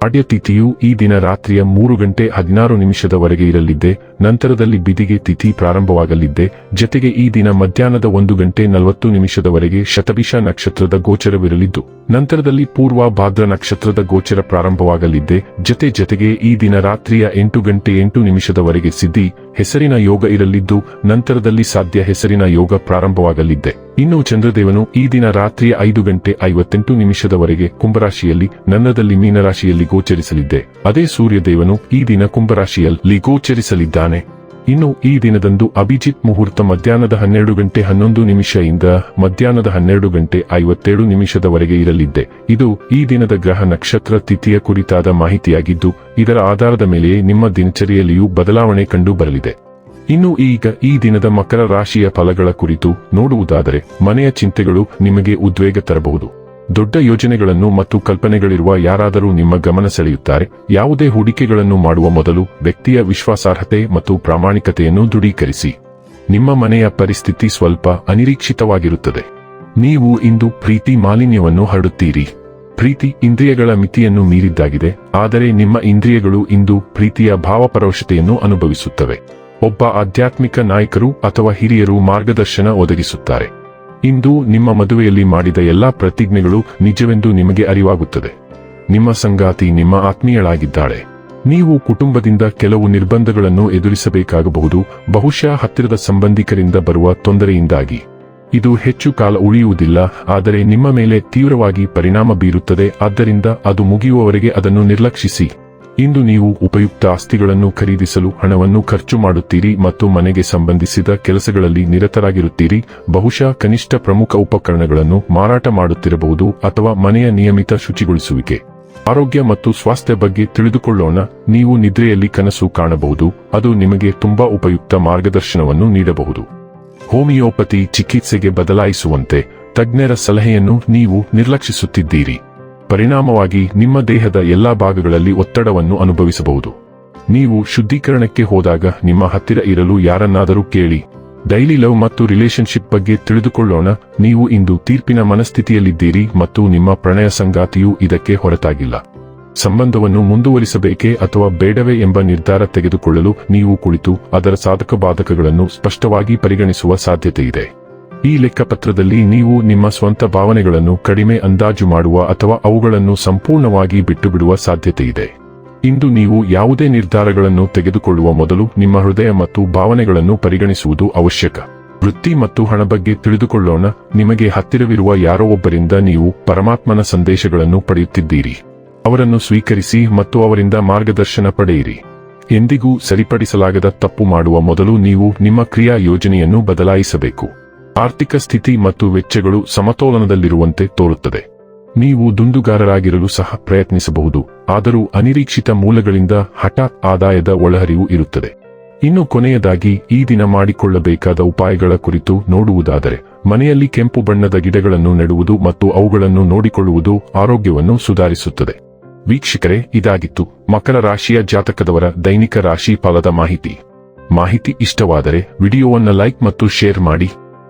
ಪಾಡ್ಯ ತಿಥಿಯು ಈ ದಿನ ರಾತ್ರಿಯ ಮೂರು ಗಂಟೆ ಹದಿನಾರು ನಿಮಿಷದವರೆಗೆ ಇರಲಿದ್ದೆ, ನಂತರದಲ್ಲಿ ಬಿದಿಗೆ ತಿಥಿ ಪ್ರಾರಂಭವಾಗಲಿದ್ದೆ, ಜತೆಗೆ ಈ ದಿನ ಮಧ್ಯಾಹ್ನದ ಒಂದು ಗಂಟೆ ನಲವತ್ತು ನಿಮಿಷದವರೆಗೆ ಶತಭಿಷ ನಕ್ಷತ್ರದ ಗೋಚರವಿರಲಿದ್ದು, ನಂತರದಲ್ಲಿ ಪೂರ್ವ ಭಾದ್ರ ನಕ್ಷತ್ರದ ಗೋಚರ ಪ್ರಾರಂಭವಾಗಲಿದ್ದೆ, ಜತೆ ಜತೆಗೆ ಈ ದಿನ ರಾತ್ರಿಯ ಎಂಟು ಗಂಟೆ ಎಂಟು ನಿಮಿಷದವರೆಗೆ ಸಿದ್ಧಿ ಹೆಸರಿನ ಯೋಗ ಇರಲಿದ್ದು, ನಂತರದಲ್ಲಿ ಸಾಧ್ಯ ಹೆಸರಿನ ಯೋಗ ಪ್ರಾರಂಭವಾಗಲಿದ್ದೆ. ಇನ್ನು ಚಂದ್ರದೇವನು ಈ ದಿನ ರಾತ್ರಿಯ ಐದು ಗಂಟೆ ಐವತ್ತೆಂಟು ನಿಮಿಷದವರೆಗೆ ಕುಂಭರಾಶಿಯಲ್ಲಿ, ನನ್ನದಲ್ಲಿ ಮೀನರಾಶಿಯಲ್ಲಿ ಗೋಚರಿಸಲಿದ್ದೆ. ಅದೇ ಸೂರ್ಯದೇವನು ಈ ದಿನ ಕುಂಭರಾಶಿಯಲ್ಲಿ ಗೋಚರಿಸಲಿದ್ದಾನೆ. ಇನ್ನು ಈ ದಿನದಂದು ಅಭಿಜಿತ್ ಮುಹೂರ್ತ ಮಧ್ಯಾಹ್ನದ ಹನ್ನೆರಡು ಗಂಟೆ ಹನ್ನೊಂದು ನಿಮಿಷದಿಂದ ಮಧ್ಯಾಹ್ನದ ಹನ್ನೆರಡು ಗಂಟೆ ಐವತ್ತೇಳು ನಿಮಿಷದವರೆಗೆ ಇರಲಿದ್ದೆ ಇದು ಈ ದಿನದ ಗ್ರಹ ನಕ್ಷತ್ರ ತಿಥಿಯ ಕುರಿತಾದ ಮಾಹಿತಿಯಾಗಿದ್ದು, ಇದರ ಆಧಾರದ ಮೇಲೆ ನಿಮ್ಮ ದಿನಚರಿಯಲ್ಲಿಯೂ ಬದಲಾವಣೆ ಕಂಡು ಬರಲಿದೆ ಇನ್ನು ಈಗ ಈ ದಿನದ ಮಕರ ರಾಶಿಯ ಫಲಗಳ ಕುರಿತು ನೋಡುವುದಾದರೆ, ಮನೆಯ ಚಿಂತೆಗಳು ನಿಮಗೆ ಉದ್ವೇಗ ತರಬಹುದು. ದೊಡ್ಡ ಯೋಜನೆಗಳನ್ನು ಮತ್ತು ಕಲ್ಪನೆಗಳಿರುವ ಯಾರಾದರೂ ನಿಮ್ಮ ಗಮನ ಸೆಳೆಯುತ್ತಾರೆ. ಯಾವುದೇ ಹೂಡಿಕೆಗಳನ್ನು ಮಾಡುವ ಮೊದಲು ವ್ಯಕ್ತಿಯ ವಿಶ್ವಾಸಾರ್ಹತೆ ಮತ್ತು ಪ್ರಾಮಾಣಿಕತೆಯನ್ನು ದೃಢೀಕರಿಸಿ. ನಿಮ್ಮ ಮನೆಯ ಪರಿಸ್ಥಿತಿ ಸ್ವಲ್ಪ ಅನಿರೀಕ್ಷಿತವಾಗಿರುತ್ತದೆ. ನೀವು ಇಂದು ಪ್ರೀತಿ ಮಾಲಿನ್ಯವನ್ನು ಹರಡುತ್ತೀರಿ. ಪ್ರೀತಿ ಇಂದ್ರಿಯಗಳ ಮಿತಿಯನ್ನು ಮೀರಿದ್ದಾಗಿದೆ, ಆದರೆ ನಿಮ್ಮ ಇಂದ್ರಿಯಗಳು ಇಂದು ಪ್ರೀತಿಯ ಭಾವಪರವಶತೆಯನ್ನು ಅನುಭವಿಸುತ್ತವೆ. ಒಬ್ಬ ಆಧ್ಯಾತ್ಮಿಕ ನಾಯಕರು ಅಥವಾ ಹಿರಿಯರು ಮಾರ್ಗದರ್ಶನ ಒದಗಿಸುತ್ತಾರೆ. ಇಂದು ನಿಮ್ಮ ಮದುವೆಯಲ್ಲಿ ಮಾಡಿದ ಎಲ್ಲಾ ಪ್ರತಿಜ್ಞೆಗಳು ನಿಜವೆಂದು ನಿಮಗೆ ಅರಿವಾಗುತ್ತದೆ. ನಿಮ್ಮ ಸಂಗಾತಿ ನಿಮ್ಮ ಆತ್ಮೀಯಳಾಗಿದ್ದಾಳೆ. ನೀವು ಕುಟುಂಬದಿಂದ ಕೆಲವು ನಿರ್ಬಂಧಗಳನ್ನು ಎದುರಿಸಬೇಕಾಗಬಹುದು, ಬಹುಶಃ ಹತ್ತಿರದ ಸಂಬಂಧಿಕರಿಂದ ಬರುವ ತೊಂದರೆಯಿಂದಾಗಿ. ಇದು ಹೆಚ್ಚು ಕಾಲ ಉಳಿಯುವುದಿಲ್ಲ, ಆದರೆ ನಿಮ್ಮ ಮೇಲೆ ತೀವ್ರವಾಗಿ ಪರಿಣಾಮ ಬೀರುತ್ತದೆ, ಆದ್ದರಿಂದ ಅದು ಮುಗಿಯುವವರೆಗೆ ಅದನ್ನು ನಿರ್ಲಕ್ಷಿಸಿ. ಇಂದು ನೀವು ಉಪಯುಕ್ತ ಆಸ್ತಿಗಳನ್ನು ಖರೀದಿಸಲು ಹಣವನ್ನು ಖರ್ಚು ಮಾಡುತ್ತೀರಿ ಮತ್ತು ಮನೆಗೆ ಸಂಬಂಧಿಸಿದ ಕೆಲಸಗಳಲ್ಲಿ ನಿರತರಾಗಿರುತ್ತೀರಿ. ಬಹುಶಃ ಕನಿಷ್ಠ ಪ್ರಮುಖ ಉಪಕರಣಗಳನ್ನು ಮಾರಾಟ ಮಾಡುತ್ತಿರಬಹುದು ಅಥವಾ ಮನೆಯ ನಿಯಮಿತ ಶುಚಿಗೊಳಿಸುವಿಕೆ. ಆರೋಗ್ಯ ಮತ್ತು ಸ್ವಾಸ್ಥ್ಯ ಬಗ್ಗೆ ತಿಳಿದುಕೊಳ್ಳೋಣ. ನೀವು ನಿದ್ರೆಯಲ್ಲಿ ಕನಸು ಕಾಣಬಹುದು. ಅದು ನಿಮಗೆ ತುಂಬಾ ಉಪಯುಕ್ತ ಮಾರ್ಗದರ್ಶನವನ್ನು ನೀಡಬಹುದು. ಹೋಮಿಯೋಪತಿ ಚಿಕಿತ್ಸೆಗೆ ಬದಲಾಯಿಸುವಂತೆ ತಜ್ಞರ ಸಲಹೆಯನ್ನು ನೀವು ನಿರ್ಲಕ್ಷಿಸುತ್ತಿದ್ದೀರಿ. ಪರಿಣಾಮವಾಗಿ ನಿಮ್ಮ ದೇಹದ ಎಲ್ಲಾ ಭಾಗಗಳಲ್ಲಿ ಒತ್ತಡವನ್ನು ಅನುಭವಿಸಬಹುದು. ನೀವು ಶುದ್ಧೀಕರಣಕ್ಕೆ ಹೋದಾಗ ನಿಮ್ಮ ಹತ್ತಿರ ಇರಲು ಯಾರನ್ನಾದರೂ ಕೇಳಿ. ಡೈಲಿ ಲವ್ ಮತ್ತು ರಿಲೇಶನ್ಶಿಪ್ ಬಗ್ಗೆ ತಿಳಿದುಕೊಳ್ಳೋಣ. ನೀವು ಇಂದು ತೀರ್ಪಿನ ಮನಸ್ಥಿತಿಯಲ್ಲಿದ್ದೀರಿ ಮತ್ತು ನಿಮ್ಮ ಪ್ರಣಯ ಸಂಗಾತಿಯು ಇದಕ್ಕೆ ಹೊರತಾಗಿಲ್ಲ. ಸಂಬಂಧವನ್ನು ಮುಂದುವರಿಸಬೇಕೇ ಅಥವಾ ಬೇಡವೇ ಎಂಬ ನಿರ್ಧಾರ ತೆಗೆದುಕೊಳ್ಳಲು ನೀವು ಕುಳಿತು ಅದರ ಸಾಧಕ ಬಾಧಕಗಳನ್ನು ಸ್ಪಷ್ಟವಾಗಿ ಪರಿಗಣಿಸುವ ಸಾಧ್ಯತೆಯಿದೆ. ಈ ಲೆಕ್ಕಪತ್ರದಲ್ಲಿ ನೀವು ನಿಮ್ಮ ಸ್ವಂತ ಭಾವನೆಗಳನ್ನು ಕಡಿಮೆ ಅಂದಾಜು ಮಾಡುವ ಅಥವಾ ಅವುಗಳನ್ನು ಸಂಪೂರ್ಣವಾಗಿ ಬಿಟ್ಟುಬಿಡುವ ಸಾಧ್ಯತೆಯಿದೆ. ಇಂದು ನೀವು ಯಾವುದೇ ನಿರ್ಧಾರಗಳನ್ನು ತೆಗೆದುಕೊಳ್ಳುವ ಮೊದಲು ನಿಮ್ಮ ಹೃದಯ ಮತ್ತು ಭಾವನೆಗಳನ್ನು ಪರಿಗಣಿಸುವುದು ಅವಶ್ಯಕ. ವೃತ್ತಿ ಮತ್ತು ಹಣ ಬಗ್ಗೆ ತಿಳಿದುಕೊಳ್ಳೋಣ, ನಿಮಗೆ ಹತ್ತಿರವಿರುವ ಯಾರೋ ಒಬ್ಬರಿಂದ ನೀವು ಪರಮಾತ್ಮನ ಸಂದೇಶಗಳನ್ನು ಪಡೆಯುತ್ತಿದ್ದೀರಿ. ಅವರನ್ನು ಸ್ವೀಕರಿಸಿ ಮತ್ತು ಅವರಿಂದ ಮಾರ್ಗದರ್ಶನ ಪಡೆಯಿರಿ. ಎಂದಿಗೂ ಸರಿಪಡಿಸಲಾಗದ ತಪ್ಪು ಮಾಡುವ ಮೊದಲು ನೀವು ನಿಮ್ಮ ಕ್ರಿಯಾ ಯೋಜನೆಯನ್ನು ಬದಲಾಯಿಸಬೇಕು. ಆರ್ಥಿಕ ಸ್ಥಿತಿ ಮತ್ತು ವೆಚ್ಚಗಳು ಸಮತೋಲನದಲ್ಲಿರುವಂತೆ ತೋರುತ್ತದೆ. ನೀವು ದುಂದುಗಾರರಾಗಿರಲು ಸಹ ಪ್ರಯತ್ನಿಸಬಹುದು, ಆದರೂ ಅನಿರೀಕ್ಷಿತ ಮೂಲಗಳಿಂದ ಹಠಾತ್ ಆದಾಯದ ಒಳಹರಿವು ಇರುತ್ತದೆ. ಇನ್ನು ಕೊನೆಯದಾಗಿ, ಈ ದಿನ ಮಾಡಿಕೊಳ್ಳಬೇಕಾದ ಉಪಾಯಗಳ ಕುರಿತು ನೋಡುವುದಾದರೆ, ಮನೆಯಲ್ಲಿ ಕೆಂಪು ಬಣ್ಣದ ಗಿಡಗಳನ್ನು ನೆಡುವುದು ಮತ್ತು ಅವುಗಳನ್ನು ನೋಡಿಕೊಳ್ಳುವುದು ಆರೋಗ್ಯವನ್ನು ಸುಧಾರಿಸುತ್ತದೆ. ವೀಕ್ಷಕರೇ, ಇದಾಗಿತ್ತು. ಮಕರ ರಾಶಿಯ ಜಾತಕದವರ ದೈನಿಕ ರಾಶಿ ಫಲದ ಮಾಹಿತಿ. ಮಾಹಿತಿ ಇಷ್ಟವಾದರೆ, ವಿಡಿಯೋವನ್ನು ಲೈಕ್ ಮತ್ತು ಶೇರ್ ಮಾಡಿ.